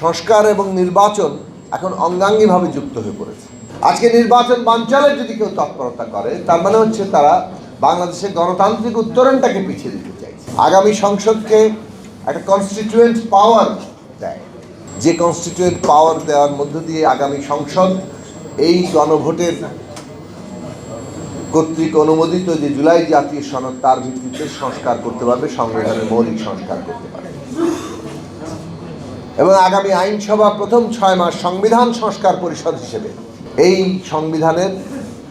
সংস্কার এবং নির্বাচন এখন অঙ্গাঙ্গিভাবে যুক্ত হয়ে পড়েছে। আজকে নির্বাচন বাঞ্চালের যদি কেউ তৎপরতা করে, তার মানে হচ্ছে তারা বাংলাদেশের গণতান্ত্রিক উত্তরণটাকে পিছিয়ে দিতে চাইছে। আগামী সংসদকে একটা কনস্টিটিউয়েন্ট পাওয়ার দেয়। যে কনস্টিটিউয়েন্ট পাওয়ার দেওয়ার মধ্য দিয়ে আগামী সংসদ এই গণভোটের কর্তৃক অনুমোদিত যে জুলাই জাতীয় সনদ, তার ভিত্তিতে সংস্কার করতে পারবে, সংবিধানের মৌলিক সংস্কার করতে পারবে। এবং আগামী আইনসভা প্রথম ছয় মাস সংবিধান সংস্কার পরিষদ হিসেবে। এই সংবিধানের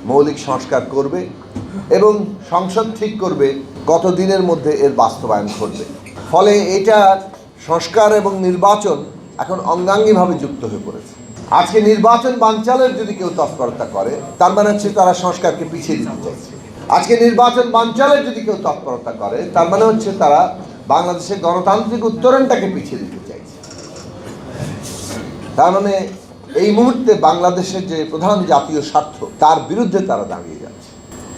মৌলিক সংস্কার করবে এবং সংসদ ঠিক করবে কত দিনের মধ্যে এর বাস্তবায়ন ঘটবে। ফলে এটা সংস্কার এবং নির্বাচন এখন অঙ্গাঙ্গিভাবে যুক্ত হয়ে পড়েছে। আজকে নির্বাচন বানচালের যদি কেউ তৎপরতা করে, তার মানে হচ্ছে তারা সংস্কারকে পিছিয়ে দিতে চাইছে। আজকে নির্বাচন বানচালের যদি কেউ তৎপরতা করে, তার মানে হচ্ছে তারা বাংলাদেশের গণতান্ত্রিক উত্তরণটাকে পিছিয়ে দিতে তার মানে এই মুহূর্তে বাংলাদেশের যে প্রধান জাতীয় স্বার্থ, তার বিরুদ্ধে তারা দাঁড়িয়ে যাচ্ছে।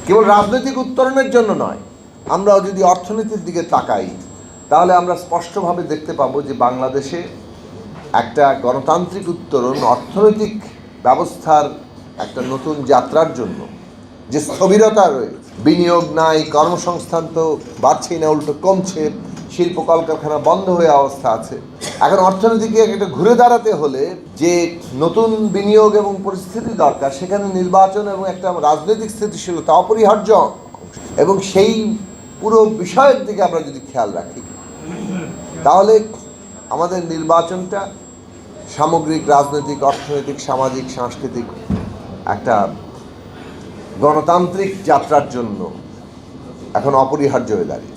কেবল রাজনৈতিক উত্তরণের জন্য নয়, আমরাও যদি অর্থনীতির দিকে তাকাই, তাহলে আমরা স্পষ্টভাবে দেখতে পাবো যে বাংলাদেশে একটা গণতান্ত্রিক উত্তরণ, অর্থনৈতিক ব্যবস্থার একটা নতুন যাত্রার জন্য যে স্থবিরতা রয়েছে। বিনিয়োগ নাই, কর্মসংস্থান তো বাড়ছেই না, উল্টো কমছে, শিল্প কলকারখানা বন্ধ হয়ে অবস্থা আছে। এখন অর্থনীতিকে একটা ঘুরে দাঁড়াতে হলে যে নতুন বিনিয়োগ এবং পরিস্থিতি দরকার, সেখানে নির্বাচন এবং একটা রাজনৈতিক স্থিতিশীলতা অপরিহার্য এবং সেই পুরো বিষয়ের দিকে আমরা যদি খেয়াল রাখি, তাহলে আমাদের নির্বাচনটা সামগ্রিক রাজনৈতিক, অর্থনৈতিক, সামাজিক, সাংস্কৃতিক একটা গণতান্ত্রিক যাত্রার জন্য এখন অপরিহার্য হয়ে দাঁড়িয়ে